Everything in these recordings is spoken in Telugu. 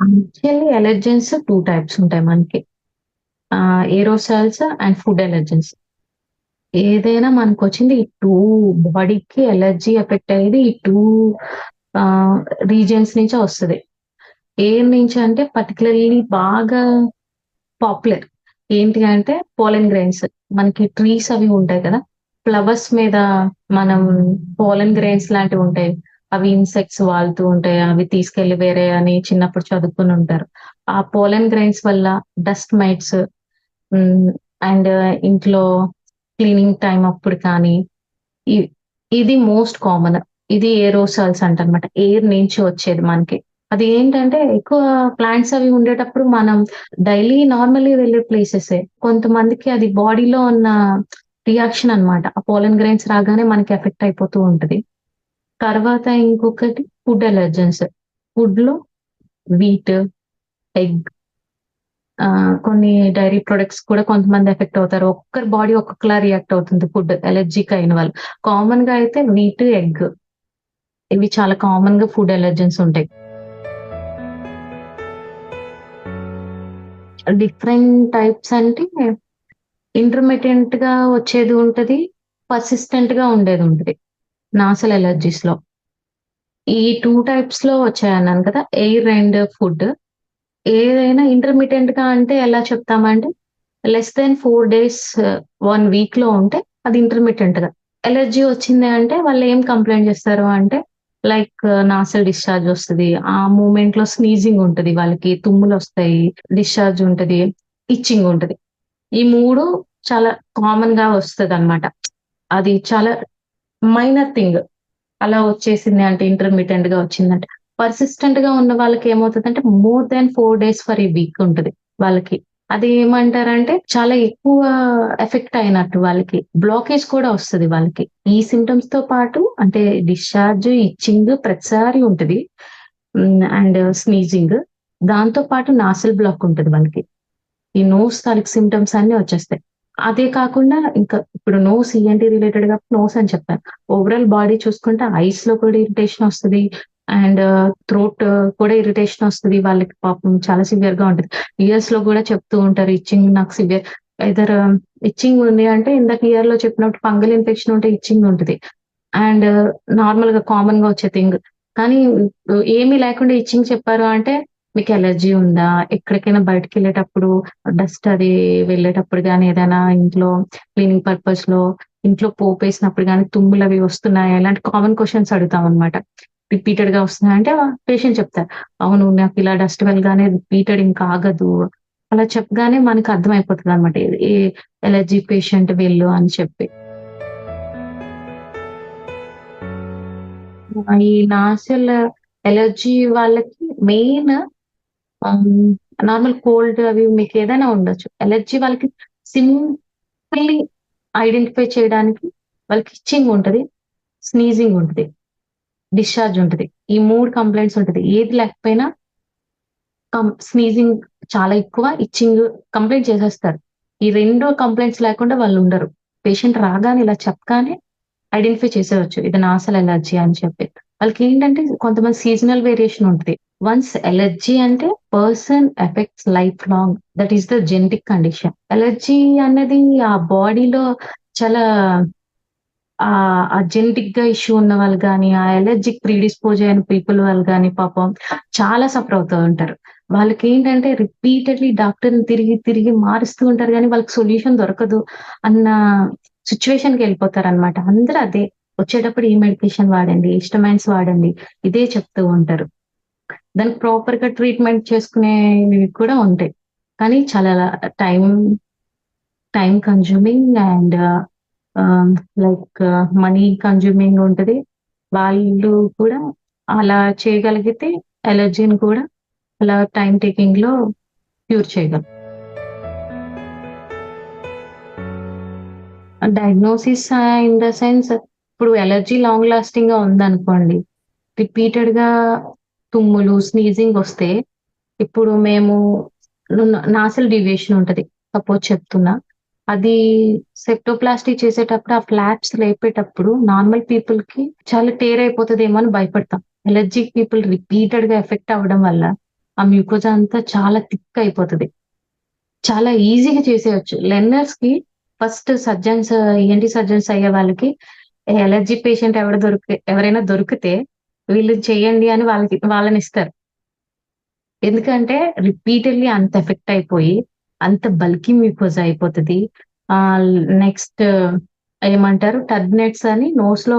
యాక్చువల్లీ అలర్జెన్స్ టూ టైప్స్ ఉంటాయి మనకి. ఏరోసెల్స్ అండ్ ఫుడ్ అలర్జెన్స్ ఏదైనా మనకు వచ్చింది ఈ టూ బాడీకి ఎలర్జీ ఎఫెక్ట్ అయ్యేది ఈ టూ రీజియన్స్ నుంచి వస్తుంది. ఏం నుంచి అంటే పర్టికులర్లీ బాగా పాపులర్. ఏంటి అంటే పోలెన్ గ్రెయిన్స్. మనకి ట్రీస్ అవి ఉంటాయి కదా. ఫ్లవర్స్ మీద మనం పోలెన్ గ్రెయిన్స్ లాంటివి ఉంటాయి. అవి ఇన్సెక్ట్స్ వాళ్తూ ఉంటాయి అవి తీసుకెళ్ళి వేరే అని చిన్నప్పుడు చదువుకుని ఉంటారు. ఆ పోలెన్ గ్రైన్స్ వల్ల డస్ట్ మైట్స్ అండ్ ఇంట్లో క్లీనింగ్ టైం అప్పుడు కానీ ఇది మోస్ట్ కామన్ ఇది ఏరోసాల్స్ అంటనమాట. ఎయిర్ నుంచి వచ్చేది మనకి. అది ఏంటంటే ఎక్కువ ప్లాంట్స్ అవి ఉండేటప్పుడు మనం డైలీ నార్మల్లీ వెళ్ళే ప్లేసెస్ కొంతమందికి అది బాడీలో ఉన్న రియాక్షన్ అనమాట ఆ పోలన్ గ్రైన్స్ రాగానే మనకి ఎఫెక్ట్ అయిపోతూ ఉంటది. తర్వాత ఇంకొకటి ఫుడ్ అలర్జన్స్ ఫుడ్లో వీట్ ఎగ్ కొన్ని డైరీ ప్రొడక్ట్స్ కూడా కొంతమంది ఎఫెక్ట్ అవుతారు. ఒక్కరి బాడీ ఒక్కొక్కలా రియాక్ట్ అవుతుంది ఫుడ్ ఎలర్జీకి అయిన వాళ్ళు. కామన్గా అయితే వీట్ ఎగ్ ఇవి చాలా కామన్గా ఫుడ్ ఎలర్జెన్స్ ఉంటాయి. డిఫరెంట్ టైప్స్ అంటే ఇంటర్మీడియట్గా వచ్చేది ఉంటది పర్సిస్టెంట్గా ఉండేది ఉంటది. నాసల్ ఎలర్జీస్లో. ఈ టూ టైప్స్లో వచ్చాయన్నాను కదా ఎయిర్ అండ్ ఫుడ్. ఏదైనా ఇంటర్మీడియట్గా అంటే ఎలా చెప్తామంటే less than four days one వీక్లో ఉంటే అది ఇంటర్మీడియట్గా. ఎలర్జీ వచ్చింది అంటే వాళ్ళు ఏం కంప్లైంట్ చేస్తారు అంటే లైక్ నాసల్ డిశ్చార్జ్ వస్తుంది ఆ మూమెంట్లో స్నీజింగ్ ఉంటది వాళ్ళకి తుమ్ములు వస్తాయి డిశ్చార్జ్ ఉంటది ఇచ్చింగ్ ఉంటది. ఈ మూడు చాలా కామన్గా వస్తుంది అనమాట అది చాలా మైనర్ థింగ్ అలా వచ్చేసింది అంటే ఇంటర్మీడియట్గా వచ్చిందంటే. పర్సిస్టెంట్గా ఉన్న వాళ్ళకి ఏమవుతుందంటే more than four days for ఈ వీక్ ఉంటుంది వాళ్ళకి. అది ఏమంటారంటే చాలా ఎక్కువ ఎఫెక్ట్ అయినట్టు వాళ్ళకి. బ్లాకేజ్ కూడా వస్తుంది వాళ్ళకి. ఈ సిమ్టమ్స్తో పాటు అంటే డిశ్చార్జ్ ఇచ్చింగ్ ప్రతిసారి ఉంటుంది. అండ్ స్నీజింగ్ దాంతో పాటు నాసల్ బ్లాక్ ఉంటుంది వాళ్ళకి. ఈ నోస్ తాలూకు సిమ్టమ్స్ అన్ని వచ్చేస్తాయి. అదే కాకుండా ఇంకా ఇప్పుడు నోస్ ఈఎన్టీ రిలేటెడ్గా నోస్ అని చెప్పాను. ఓవరాల్ బాడీ చూసుకుంటే ఐస్లో కూడా ఇరిటేషన్ వస్తుంది అండ్ థ్రోట్ కూడా ఇరిటేషన్ వస్తుంది. వాళ్ళకి పాపం చాలా సివియర్గా ఉంటుంది. ఇయర్స్లో కూడా చెప్తూ ఉంటారు ఇచ్చింగ్ నాకు సివియర్ ఎదర్ ఇచ్చింగ్ ఉంది అంటే ఇందాక ఇయర్లో చెప్పినప్పుడు ఫంగల్ ఇన్ఫెక్షన్ ఉంటే ఇచ్చింగ్ ఉంటుంది. అండ్ నార్మల్గా కామన్గా వచ్చే థింగ్ కానీ uh, ఏమీ లేకుండా ఇచ్చింగ్ చెప్పారు అంటే మీకు ఎలర్జీ ఉందా? ఎక్కడికైనా బయటకు వెళ్ళేటప్పుడు డస్ట్ అది వెళ్ళేటప్పుడు కానీ ఏదైనా ఇంట్లో క్లీనింగ్ పర్పస్లో ఇంట్లో పోపేసినప్పుడు కానీ తుమ్ములు అవి వస్తున్నాయి? ఇలాంటి కామన్ క్వశ్చన్స్ అడుగుతాం అనమాట రిపీటెడ్గా వస్తున్నాయి? అంటే పేషెంట్ చెప్తారు అవును నాకు ఇలా డస్ట్ వెళ్ళగానే రిపీటెడ్ ఇంకా ఆగదు. అలా చెప్పగానే మనకు అర్థమైపోతుంది అనమాట ఏ ఎలర్జీ పేషెంట్ వెళ్ళు అని చెప్పి. ఈ నాసల్ ఎలర్జీ వాళ్ళకి మెయిన్ Um, నార్మల్ కోల్డ్ అవి మీకు ఏదైనా ఉండొచ్చు. ఎలర్జీ వాళ్ళకి సింపుల్లీ ఐడెంటిఫై చేయడానికి వాళ్ళకి ఇచ్చింగ్ ఉంటుంది స్నీజింగ్ ఉంటుంది డిశ్చార్జ్ ఉంటుంది. ఈ మూడు కంప్లైంట్స్ ఉంటుంది. ఏది లేకపోయినా స్నీజింగ్ చాలా ఎక్కువ ఇచ్చింగ్ కంప్లైంట్ చేసేస్తారు. ఈ రెండు కంప్లైంట్స్ లేకుండా వాళ్ళు ఉండరు. పేషెంట్ రాగానే ఇలా చెప్పగానే ఐడెంటిఫై చేసేవచ్చు ఇది నాసల్ ఎలర్జీ అని చెప్పి. వాళ్ళకి ఏంటంటే కొంతమంది సీజనల్ వేరియేషన్ ఉంటుంది. వన్స్ ఎలర్జీ అంటే person effects life long that is the genetic condition. Allergy అనేది ఆ బాడీలో చాలా ఆ జెనెటిక్గా ఇష్యూ ఉన్న వాళ్ళు కానీ ఆ ఎలర్జిక్ ప్రీడిస్పోజ్ అయిన పీపుల్ వాళ్ళు కానీ పాపం చాలా సఫర్ అవుతూ ఉంటారు. వాళ్ళకి ఏంటంటే రిపీటెడ్లీ డాక్టర్ తిరిగి తిరిగి మారుస్తూ ఉంటారు కానీ వాళ్ళకి సొల్యూషన్ దొరకదు అన్న సిచ్యువేషన్కి వెళ్ళిపోతారు అనమాట అందరూ అదే వచ్చేటప్పుడు ఈ మెడికేషన్ వాడండి ఇష్టమైన్స్ వాడండి ఇదే చెప్తూ ఉంటారు. దానికి ప్రాపర్గా ట్రీట్మెంట్ చేసుకునేవి కూడా ఉంటాయి. కానీ చాలా time time consuming and like money consuming ఉంటుంది. వాళ్ళు కూడా అలా చేయగలిగితే ఎలర్జీని కూడా అలా టైం టేకింగ్లో క్యూర్ చేయగలం. డయాగ్నోసిస్ ఇన్ ద సెన్స్ ఇప్పుడు ఎలర్జీ లాంగ్ లాస్టింగ్గా ఉందనుకోండి రిపీటెడ్గా తుమ్ములు స్నీజింగ్ వస్తే ఇప్పుడు మేము నాసల్ డివియేషన్ ఉంటది. సపోజ్ చెప్తున్నా. అది సెప్టోప్లాస్టీ చేసేటప్పుడు ఆ ఫ్లాప్స్ లేపేటప్పుడు నార్మల్ పీపుల్కి చాలా టేర్ అయిపోతుందేమో అని భయపడతాం. ఎలర్జిక్ పీపుల్ రిపీటెడ్గా ఎఫెక్ట్ అవ్వడం వల్ల ఆ మ్యూకోజా అంతా చాలా థిక్ అయిపోతుంది. చాలా ఈజీగా చేసేయచ్చు. లెర్నర్స్కి ఫస్ట్ సర్జన్స్ ఏంటి సర్జన్స్ అయ్యే వాళ్ళకి ఎలర్జీ పేషెంట్ ఎవరు దొరికి ఎవరైనా దొరికితే వీళ్ళు చేయండి అని వాళ్ళకి వాళ్ళని ఇస్తారు ఎందుకంటే రిపీటెడ్లీ అంత ఎఫెక్ట్ అయిపోయి అంత బల్కీ మ్యూకోజ్ అయిపోతుంది. ఆ నెక్స్ట్ ఏమంటారు? టర్నెట్స్ అని నోస్లో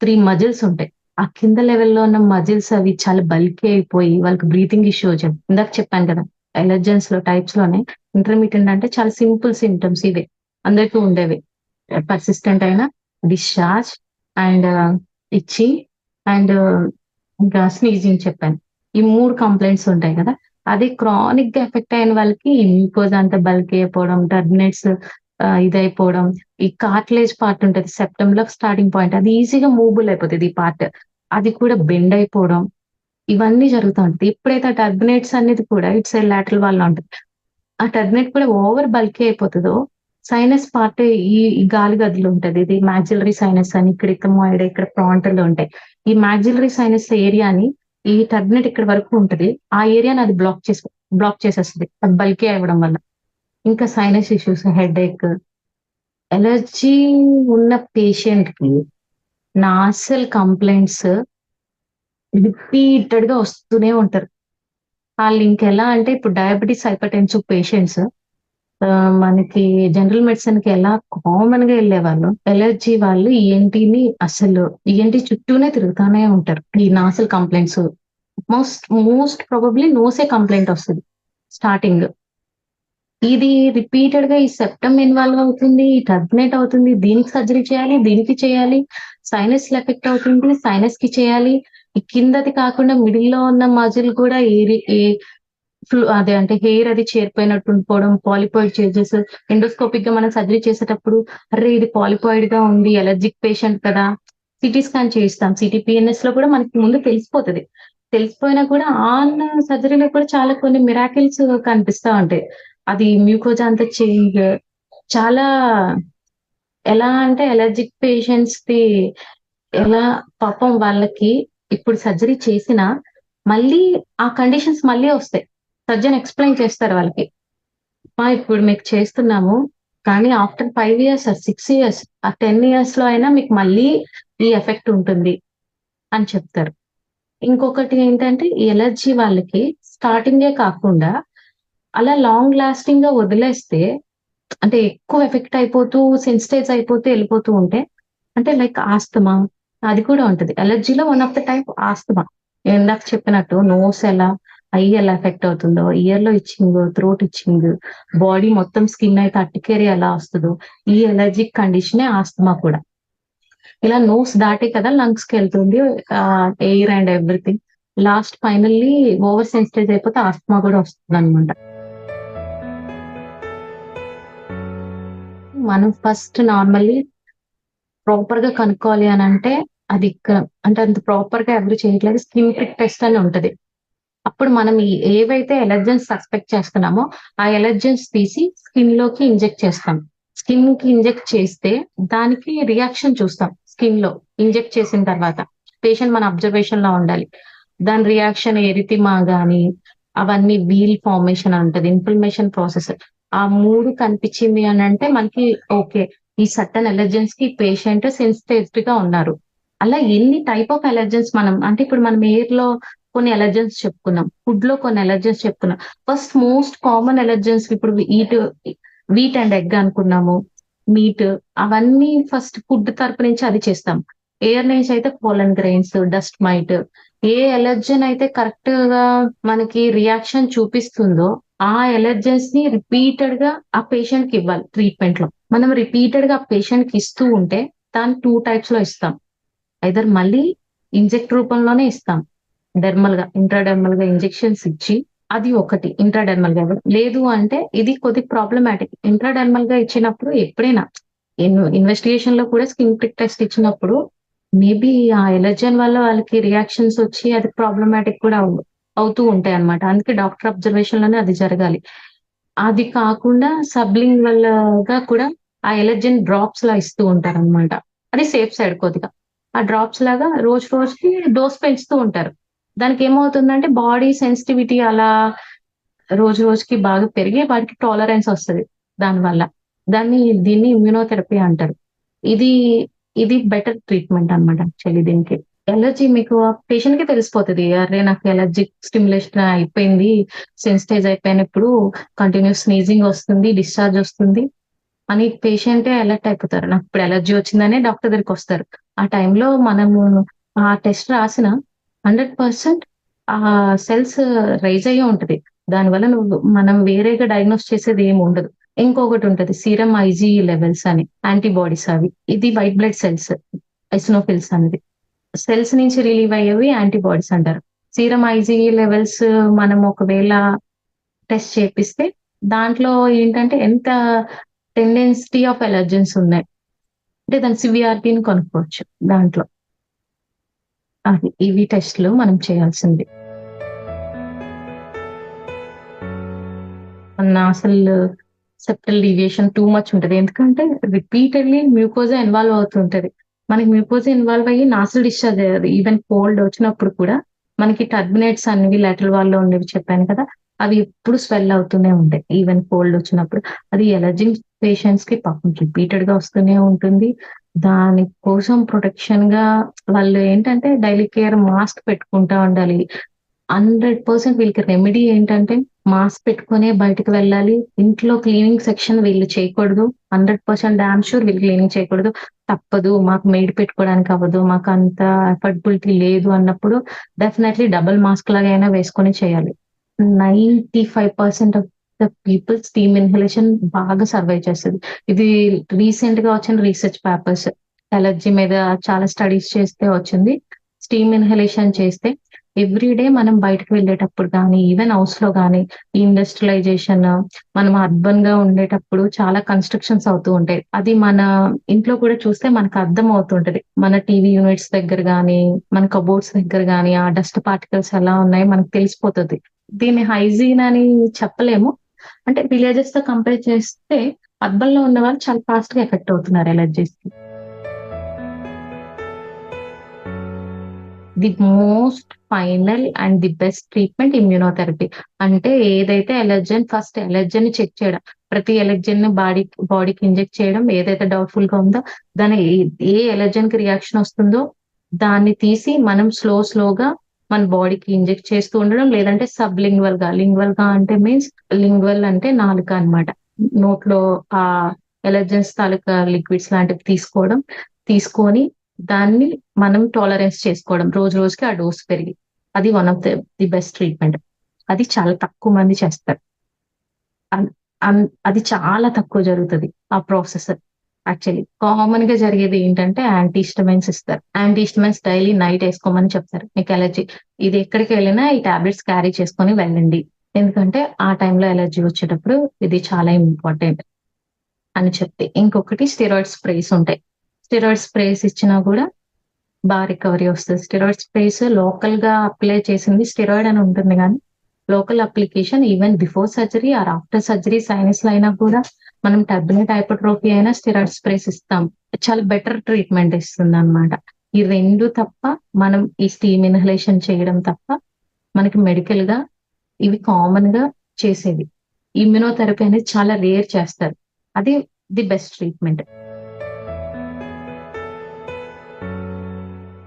త్రీ మజిల్స్ ఉంటాయి. ఆ కింద లెవెల్లో ఉన్న మజిల్స్ అవి చాలా బల్కీ అయిపోయి వాళ్ళకి బ్రీతింగ్ ఇష్యూ వచ్చాయి ఇందాక చెప్పాను కదా ఎలర్జెన్స్లో టైప్స్లోనే ఇంటర్మీడియట్ అంటే చాలా సింపుల్ సిమ్టమ్స్ ఇవే అందరికీ ఉండేవి. పర్సిస్టెంట్ అయిన డిశ్చార్జ్ అండ్ ఇచ్చి అండ్ ఇంకా స్నీజింగ్ చెప్పాను. ఈ మూడు కంప్లైంట్స్ ఉంటాయి కదా అది క్రానిక్గా ఎఫెక్ట్ అయిన వాళ్ళకి ఇంకోజ్ అంత బల్క్ అయిపోవడం టర్మినేట్స్ ఇదైపోవడం ఈ కార్ట్లేజ్ పార్ట్ ఉంటుంది సెప్టెంబర్లో స్టార్టింగ్ పాయింట్ అది ఈజీగా మూవబుల్ అయిపోతుంది ఈ పార్ట్ అది కూడా బెండ్ అయిపోవడం ఇవన్నీ జరుగుతూ ఉంటుంది ఎప్పుడైతే ఆ టర్బినేట్స్ అనేది కూడా ఇట్స్ ఏ లాటరల్ వాళ్ళ ఉంటుంది ఆ టర్బినేట్ కూడా ఓవర్ బల్కీ అయిపోతుందో సైనస్ పార్ట్ ఈ గాలి గదులు ఉంటది ఇది మ్యాక్సిలరీ సైనస్ అని ఇక్కడ ఇకమాయిడ్ ఇక్కడ ప్రాంటల్ ఉంటాయి. ఈ మ్యాగ్జిలరీ సైనస్ ఏరియాని ఈ టర్బినెట్ ఇక్కడ వరకు ఉంటది. ఆ ఏరియాని అది బ్లాక్ చేసి బ్లాక్ చేసేస్తుంది. అది బల్కీ అవ్వడం వల్ల. ఇంకా sinus issues headache allergy ఉన్న పేషెంట్కి నాసల్ కంప్లైంట్స్ రిపీటెడ్గా వస్తూనే ఉంటారు. వాళ్ళు ఇంకెలా అంటే ఇప్పుడు డయాబెటీస్ హైపర్టెన్సివ్ పేషెంట్స్ మనకి జనరల్ మెడిసిన్కి ఎలా కామన్గా వెళ్ళేవాళ్ళు ఎలర్జీ వాళ్ళు ఈఎన్టీని అసలు ఈఎన్టీ చుట్టూనే తిరుగుతానే ఉంటారు. ఈ nasal complaints most most probably nose complaint వస్తుంది స్టార్టింగ్ ఇది రిపీటెడ్గా ఈ సెప్టమ్ ఇన్వాల్వ్ అవుతుంది ఈ టర్బినేట్ అవుతుంది దీనికి సర్జరీ చేయాలి దీనికి చేయాలి సైనస్ ఎఫెక్ట్ అవుతుంది సైనస్కి చేయాలి. కిందది కాకుండా మిడిల్లో ఉన్న మజిల్ కూడా ఏ అదే అంటే హెయిర్ అది చేరిపోయినట్టు ఉండిపోవడం పాలిపాయిడ్ చేంజెస్ ఎండోస్కోపిక్గా మనం సర్జరీ చేసేటప్పుడు అరే ఇది పాలిపాయిడ్గా ఉంది ఎలర్జిక్ పేషెంట్ కదా సిటీ స్కాన్ చేయిస్తాం. సిటీ పిఎన్ఎస్లో కూడా మనకి ముందు తెలిసిపోతుంది. తెలిసిపోయినా కూడా ఆన్ సర్జరీలో కూడా చాలా కొన్ని మిరాకిల్స్ కనిపిస్తా ఉంటాయి. అది మ్యూకోజా అంతా చేంజ్ చాలా ఎలా అంటే ఎలర్జిక్ పేషెంట్స్ ది ఎలా పాపం వాళ్ళకి ఇప్పుడు సర్జరీ చేసినా మళ్ళీ ఆ కండిషన్స్ మళ్ళీ వస్తాయి. సర్జన్ ఎక్స్ప్లెయిన్ చేస్తారు వాళ్ళకి. ఇప్పుడు మీకు చేస్తున్నాము కానీ after five years six years ఆ టెన్ ఇయర్స్లో అయినా మీకు మళ్ళీ ఈ ఎఫెక్ట్ ఉంటుంది అని చెప్తారు. ఇంకొకటి ఏంటంటే ఎలర్జీ వాళ్ళకి స్టార్టింగే కాకుండా అలా లాంగ్ లాస్టింగ్గా వదిలేస్తే అంటే ఎక్కువ ఎఫెక్ట్ అయిపోతూ సెన్సిటైజ్ అయిపోతూ వెళ్ళిపోతూ ఉంటే అంటే లైక్ ఆస్తమా? అది కూడా ఉంటుంది. ఎలర్జీలో one of the type asthma? ఇందాక చెప్పినట్టు నోస్ ఎలా? ఐ ఎలా ఎఫెక్ట్ అవుతుందో ఇయర్లో ఇచ్చింగ్ థ్రోట్ ఇచ్చింగ్ బాడీ మొత్తం స్కిన్ అయితే అట్టికేరి ఎలా వస్తుందో ఈ ఎలర్జిక్ కండిషనే ఆస్తమా కూడా. ఇలా నోస్ దాటే కదా లంగ్స్కి వెళ్తుంది air and everything last finally over sensitize అయిపోతే ఆస్తమా కూడా వస్తుంది అనమాట మనం ఫస్ట్ నార్మల్లీ ప్రాపర్గా కనుక్కోవాలి అని అంటే అది ఇక్కడ అంటే అంత ప్రాపర్గా ఎవరు చేయట్లేదు స్కిన్ ప్రిక్ టెస్ట్ అని ఉంటది. అప్పుడు మనం ఏవైతే ఎలర్జెన్స్ సస్పెక్ట్ చేస్తున్నామో ఆ ఎలర్జెన్స్ తీసి స్కిన్లోకి ఇంజెక్ట్ చేస్తాం. స్కిన్కి ఇంజెక్ట్ చేస్తే దానికి రియాక్షన్ చూస్తాం స్కిన్లో ఇంజెక్ట్ చేసిన తర్వాత. పేషెంట్ మన అబ్జర్వేషన్లో ఉండాలి. దాని రియాక్షన్ ఎరితిమా గాని అవన్నీ వీల్ ఫార్మేషన్ అంటది ఇన్ఫ్లమేషన్ ప్రాసెస్. ఆ మూడు కనిపించింది అని అంటే మనకి ఓకే ఈ సర్టన్ ఎలర్జెన్స్కి పేషెంట్ సెన్సిటివ్గా ఉన్నారు. అలా ఎన్ని టైప్ ఆఫ్ ఎలర్జెన్స్ మనం అంటే ఇప్పుడు మనం ఎయిర్లో కొన్ని ఎలర్జెన్స్ చెప్పుకున్నాం. ఫుడ్లో కొన్ని ఎలర్జెన్స్ చెప్పుకున్నాం. ఫస్ట్ మోస్ట్ కామన్ ఎలర్జెన్స్ ఇప్పుడు ఈట్ వీట్ అండ్ ఎగ్ అనుకున్నాము. మీట్ అవన్నీ ఫస్ట్ ఫుడ్ తరపు నుంచి అది చేస్తాం. ఎయిర్ నుంచి అయితే పోలన్ గ్రెయిన్స్ డస్ట్ మైట్ ఏ ఎలర్జన్ అయితే కరెక్ట్గా మనకి రియాక్షన్ చూపిస్తుందో ఆ ఎలర్జెన్స్ని రిపీటెడ్గా ఆ పేషెంట్కి ఇవ్వాలి ట్రీట్మెంట్లో. మనం రిపీటెడ్గా ఆ పేషెంట్కి ఇస్తూ ఉంటే దాన్ని టూ టైప్స్లో ఇస్తాం. ఐదర్ మళ్ళీ ఇంజెక్ట్ రూపంలోనే ఇస్తాం. డెర్మల్గా ఇంట్రాడెర్మల్గా ఇంజెక్షన్స్ ఇచ్చి అది ఒకటి ఇంట్రాడెర్మల్గా లేదు అంటే ఇది కొద్ది ప్రాబ్లమాటిక్ ఇంట్రాడెర్మల్గా ఇచ్చినప్పుడు ఎప్పుడైనా ఇన్వెస్టిగేషన్లో కూడా స్కిన్ ప్రిక్ టెస్ట్ ఇచ్చినప్పుడు మేబీ ఆ ఎలర్జన్ వల్ల వాళ్ళకి రియాక్షన్స్ వచ్చి అది ప్రాబ్లమాటిక్ కూడా అవుతూ ఉంటాయి అనమాట అందుకే డాక్టర్ అబ్జర్వేషన్లోనే అది జరగాలి. అది కాకుండా సబ్లింగ్గా కూడా ఆ ఎలర్జన్ డ్రాప్స్ లా ఇస్తూ ఉంటారు అనమాట అది సేఫ్ సైడ్ కొద్దిగా. ఆ డ్రాప్స్ లాగా రోజు రోజుకి డోస్ పెంచుతూ ఉంటారు. దానికి ఏమవుతుందంటే బాడీ సెన్సిటివిటీ అలా రోజు రోజుకి బాగా పెరిగి వాటికి టాలరెన్స్ వస్తుంది దానివల్ల. దాన్ని దీన్ని ఇమ్యూనోథెరపీ అంటారు. ఇది ఇది బెటర్ ట్రీట్మెంట్ అనమాట యాక్చువల్లీ దీనికి. ఎలర్జీ మీకు పేషెంట్కి తెలిసిపోతుంది. అరే నాకు ఎలర్జీ స్టిమ్యులేషన్ అయిపోయింది సెన్సిటైజ్ అయిపోయినప్పుడు కంటిన్యూస్ స్నీజింగ్ వస్తుంది డిశ్చార్జ్ వస్తుంది అని పేషెంటే అలర్ట్ అయిపోతారు. నాకు ఇప్పుడు ఎలర్జీ వచ్చిందనే డాక్టర్ దగ్గరికి వస్తారు. ఆ టైంలో మనము ఆ టెస్ట్ రాసిన హండ్రెడ్ పర్సెంట్ ఆ సెల్స్ రైజ్ అయ్యే ఉంటది. దానివల్ల నువ్వు మనం వేరేగా డయాగ్నోస్ చేసేది ఏమి ఉండదు. ఇంకొకటి ఉంటది సీరం ఐజీ లెవెల్స్ అని యాంటీబాడీస్ అవి. ఇది వైట్ బ్లడ్ సెల్స్ ఎసినోఫిల్స్ అనేది. సెల్స్ నుంచి రిలీవ్ అయ్యేవి యాంటీబాడీస్ అంటారు. సీరం ఐజీ లెవెల్స్ మనం ఒకవేళ టెస్ట్ చేపిస్తే దాంట్లో ఏంటంటే ఎంత టెండెన్సిటీ ఆఫ్ ఎలర్జెన్స్ ఉన్నాయి. అంటే దాని సివియారిటీని కనుక్కోవచ్చు దాంట్లో. అది ఇవి టెస్ట్లు మనం చేయాల్సింది. అసలు సెప్టల్ డీవియేషన్ టూ మచ్ ఉంటది. ఎందుకంటే రిపీటెడ్లీ మ్యూకోజా ఇన్వాల్వ్ అవుతుంటది. మనకి మ్యూకోజా ఇన్వాల్వ్ అయ్యి నాసల్ డిశ్చార్జ్ అయ్యేది ఈవెన్ కోల్డ్ వచ్చినప్పుడు కూడా మనకి టర్బినేట్స్ అనేవి లెటర్ వాళ్ళలో ఉండేవి చెప్పాను కదా. అవి ఎప్పుడు స్వెల్ అవుతూనే ఉంటాయి. ఈవెన్ కోల్డ్ వచ్చినప్పుడు. అది ఎలర్జీ పేషెంట్స్కి పాపం రిపీటెడ్గా వస్తూనే ఉంటుంది. దాని కోసం ప్రొటెక్షన్గా వాళ్ళు ఏంటంటే డైలీ కేర్ మాస్క్ పెట్టుకుంటా ఉండాలి. హండ్రెడ్ పర్సెంట్ వీళ్ళకి రెమెడీ ఏంటంటే మాస్క్ పెట్టుకునే బయటకు వెళ్ళాలి. ఇంట్లో క్లీనింగ్ సెక్షన్ వీళ్ళు చేయకూడదు. హండ్రెడ్ పర్సెంట్ డామ్ షూర్ వీళ్ళు క్లీనింగ్ చేయకూడదు. తప్పదు. మాకు మేడ్ పెట్టుకోవడానికి అవ్వదు. మాకు అంత ఎఫర్టబిలిటీ లేదు అన్నప్పుడు డెఫినెట్లీ డబుల్ మాస్క్ లాగా అయినా వేసుకొని చేయాలి. Ninety five percent of the people steam inhalation బాగా సర్వైవ్ చేస్తుంది. ఇది రీసెంట్గా వచ్చిన రీసెర్చ్ పేపర్స్ ఎలర్జీ మీద చాలా స్టడీస్ చేస్తే వచ్చింది. స్టీమ్ ఇన్హలేషన్ చేస్తే ఎవ్రీ డే మనం బయటకు వెళ్ళేటప్పుడు కానీ ఈవెన్ హౌస్లో కానీ ఇండస్ట్రియలైజేషన్ మనం అర్బన్గా ఉండేటప్పుడు చాలా కన్స్ట్రక్షన్స్ అవుతూ ఉంటాయి. అది మన ఇంట్లో కూడా చూస్తే మనకు అర్థం అవుతుంటది మన టీవీ యూనిట్స్ దగ్గర కానీ మన కబోర్డ్స్ దగ్గర కానీ ఆ డస్ట్ పార్టికల్స్ ఎలా ఉన్నాయో మనకు తెలిసిపోతుంది. దీన్ని హైజీన్ అని చెప్పలేము. అంటే విలేజెస్తో కంపేర్ చేస్తే అర్బన్లో ఉన్న వాళ్ళు చాలా ఫాస్ట్గా ఎఫెక్ట్ అవుతున్నారు ఎలర్జీస్కి. The most final and the best treatment immunotherapy అంటే ఏదైతే ఎలర్జన్ ఫస్ట్ ఎలర్జన్ చెక్ చేయడం ప్రతి ఎలర్జన్ బాడీ బాడీకి ఇంజెక్ట్ చేయడం ఏదైతే డౌట్ఫుల్గా ఉందో దాని ఏ ఎలర్జన్కి రియాక్షన్ వస్తుందో దాన్ని తీసి మనం స్లో స్లోగా మన బాడీకి ఇంజెక్ట్ చేస్తూ ఉండడం లేదంటే సబ్ లింగ్వల్గా లింగ్వల్గా అంటే మీన్స్ లింగ్వల్ అంటే నాలుక అనమాట నోట్లో ఆ ఎలర్జెన్స్ తాలూకా లిక్విడ్స్ లాంటివి తీసుకోవడం తీసుకొని దాన్ని మనం టాలరెన్స్ చేసుకోవడం. రోజు రోజుకి ఆ డోస్ పెరిగి. అది one of the the best treatment అది చాలా తక్కువ మంది చేస్తారు. అది చాలా తక్కువ జరుగుతుంది ఆ ప్రాసెస్. యాక్చువల్లీ కామన్గా జరిగేది ఏంటంటే యాంటీస్టమైన్స్ ఇస్తారు. యాంటీస్టమైన్స్ డైలీ నైట్ వేసుకోమని చెప్తారు. మీకు ఎలర్జీ ఇది ఎక్కడికి వెళ్ళినా ఈ టాబ్లెట్స్ క్యారీ చేసుకొని వెళ్ళండి. ఎందుకంటే ఆ టైంలో ఎలర్జీ వచ్చేటప్పుడు ఇది చాలా ఇంపార్టెంట్ అని చెప్తే. ఇంకొకటి స్టెరాయిడ్ స్ప్రేస్ ఉంటాయి. స్టెరాయిడ్ స్ప్రేస్ ఇచ్చినా కూడా బాగా రికవరీ వస్తుంది. స్టెరాయిడ్ స్ప్రేస్ లోకల్గా అప్లై చేసింది స్టెరాయిడ్ అని ఉంటుంది కానీ local application even before surgery or after surgery sinus అయినా కూడా మనం టర్బినెట్ హైపోట్రోఫీ అయినా స్టిరాయిడ్ స్ప్రేస్ ఇస్తాం చాలా బెటర్ ట్రీట్మెంట్ ఇస్తుంది అనమాట ఈ రెండు తప్ప మనం ఈ స్టీమ్ ఇన్హలేషన్ చేయడం తప్ప మనకి మెడికల్గా ఇవి కామన్గా చేసేవి. ఇమ్యునోథెరపీ అనేది చాలా రేర్ చేస్తారు. అది the best treatment.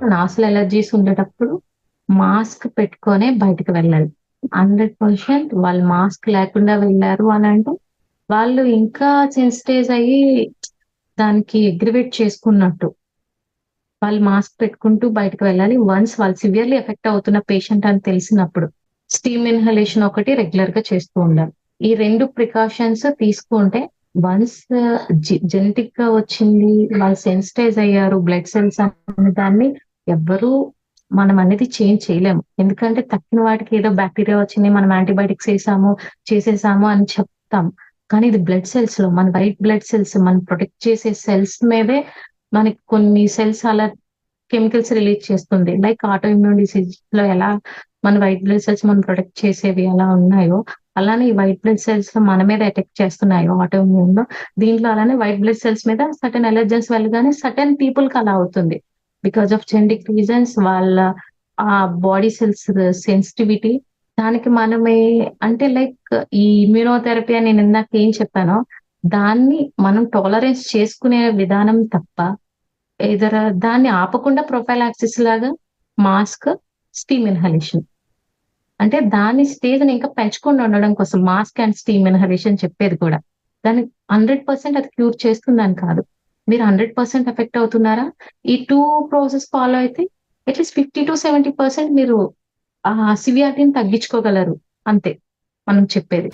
Nasal allergies ఉండేటప్పుడు మాస్క్ పెట్టుకొనే బయటకు వెళ్ళాలి. హండ్రెడ్ పర్సెంట్ వాళ్ళు మాస్క్ లేకుండా వెళ్ళారు అని అంటే వాళ్ళు ఇంకా సెన్సిటైజ్ అయ్యి దానికి అగ్రివేట్ చేసుకున్నట్టు. వాళ్ళు మాస్క్ పెట్టుకుంటూ బయటకు వెళ్ళాలి. వన్స్ వాళ్ళు సివియర్లీ ఎఫెక్ట్ అవుతున్న పేషెంట్ అని తెలిసినప్పుడు స్టీమ్ ఇన్హలేషన్ ఒకటి రెగ్యులర్గా చేస్తూ ఉండాలి. ఈ రెండు ప్రికాషన్స్ తీసుకుంటే వన్స్ జెనెటిక్ uh, గా వచ్చింది వాళ్ళు సెన్సిటైజ్ అయ్యారు బ్లడ్ సెల్స్ అనే దాన్ని ఎవ్వరూ మనం అనేది చేంజ్ చేయలేము. ఎందుకంటే తక్కిన వాటికి ఏదో బ్యాక్టీరియా వచ్చింది మనం యాంటీబయాటిక్స్ వేసాము చేసేసాము అని చెప్తాం. కానీ ఇది బ్లడ్ సెల్స్లో మన వైట్ బ్లడ్ సెల్స్ మనం ప్రొటెక్ట్ చేసే సెల్స్ మీదే మనకి కొన్ని సెల్స్ అలా కెమికల్స్ రిలీజ్ చేస్తుంది. లైక్ ఆటో ఇమ్యూన్ డిసీజ్లో ఎలా మన వైట్ బ్లడ్ సెల్స్ మనం ప్రొటెక్ట్ చేసేవి ఎలా ఉన్నాయో అలానే ఈ వైట్ బ్లడ్ సెల్స్లో మన మీద అటాక్ చేస్తున్నాయో ఆటో ఇమ్యూన్లో. దీంట్లో అలానే వైట్ బ్లడ్ సెల్స్ మీద సటన్ ఎలర్జెన్స్ వెళ్ళగానే సటన్ పీపుల్కి అలా అవుతుంది. బికాస్ ఆఫ్ జెనటిక్ రీజన్స్ వాళ్ళ ఆ బాడీ సెల్స్ సెన్సిటివిటీ దానికి మనమే అంటే లైక్ ఈ ఇమ్యూనోథెరపీ అని నేను ఇందాక ఏం చెప్పానో దాన్ని మనం టాలరెన్స్ చేసుకునే విధానం తప్ప ఏదర దాన్ని ఆపకుండా ప్రొఫైలాక్సిస్ లాగా మాస్క్ స్టీమ్ ఇన్హలేషన్. అంటే దాని స్టేజ్ ఇంకా పెంచకుండా ఉండడం కోసం మాస్క్ అండ్ స్టీమ్ ఇన్హలేషన్ చెప్పేది కూడా. దాన్ని హండ్రెడ్ పర్సెంట్ అది క్యూర్ చేస్తుందని కాదు. మీరు హండ్రెడ్ పర్సెంట్ ఎఫెక్ట్ అవుతున్నారా? ఈ టూ ప్రాసెస్ ఫాలో అయితే at least fifty to seventy percent మీరు ఆ సివియారిటీని తగ్గించుకోగలరు. అంతే. మనం చెప్పేది.